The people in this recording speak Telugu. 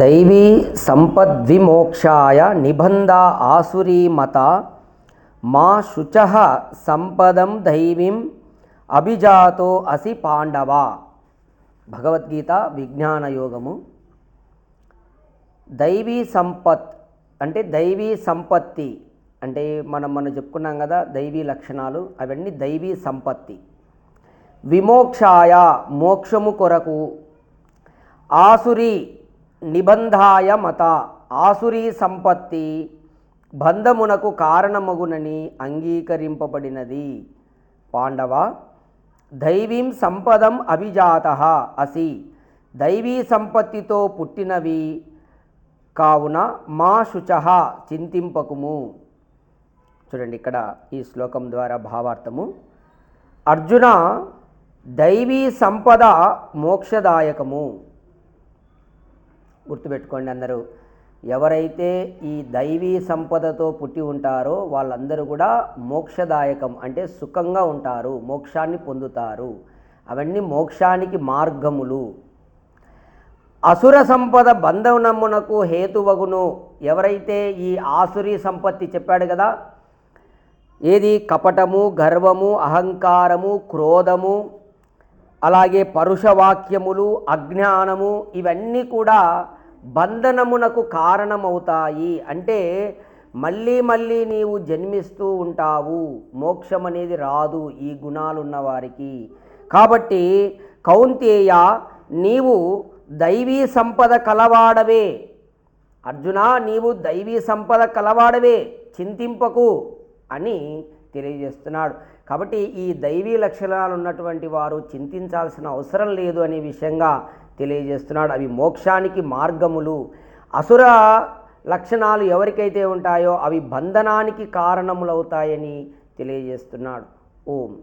దైవీ సంపద్విమోక్షాయ నిబంధ ఆసురీమత మా శుచ సంపదం దైవీం అభిజాతో అసి పాండవ. భగవద్గీత విజ్ఞాన యోగము దైవీ సంపత్ అంటే దైవీ సంపత్తి అంటే మనం మనం చెప్పుకున్నాం కదా దైవీ లక్షణాలు అవన్నీ దైవీ సంపత్తి. విమోక్షాయ మోక్షము కొరకు ఆసురి నిబంధాయ మత ఆసురీ సంపత్తి బంధమునకు కారణమగునని అంగీకరింపబడినది. పాండవ దైవీం సంపదం అభిజాత అసి దైవీ సంపత్తితో పుట్టినవి కావున మా శుచ చింతింపకుము. చూడండి ఇక్కడ ఈ శ్లోకం ద్వారా భావార్థము. అర్జున దైవీ సంపద మోక్షదాయకము. గుర్తుపెట్టుకోండి అందరూ. ఎవరైతే ఈ దైవీ సంపదతో పుట్టి ఉంటారో వాళ్ళందరూ కూడా మోక్షదాయకం అంటే సుఖంగా ఉంటారు మోక్షాన్ని పొందుతారు. అవన్నీ మోక్షానికి మార్గములు. అసుర సంపద బంధనమునకు హేతువగును. ఎవరైతే ఈ ఆసురీ సంపత్తి చెప్పాడు కదా ఏది కపటము గర్వము అహంకారము క్రోధము అలాగే పరుషవాక్యములు అజ్ఞానము ఇవన్నీ కూడా బంధనమునకు కారణమవుతాయి. అంటే మళ్ళీ మళ్ళీ నీవు జన్మిస్తూ ఉంటావు. మోక్షం అనేది రాదు ఈ గుణాలున్న వారికి. కాబట్టి కౌంతేయ నీవు దైవీ సంపద కలవాడవే. అర్జున నీవు దైవీ సంపద కలవాడవే. చింతింపకు అని తెలియజేస్తున్నాడు. కాబట్టి ఈ దైవీ లక్షణాలు ఉన్నటువంటి వారు చింతించాల్సిన అవసరం లేదు అనే విషయంగా తెలియజేస్తున్నాడు. అవి మోక్షానికి మార్గములు. అసుర లక్షణాలు ఎవరికైతే ఉంటాయో అవి బంధనానికి కారణములవుతాయని తెలియజేస్తున్నాడు. ఓం.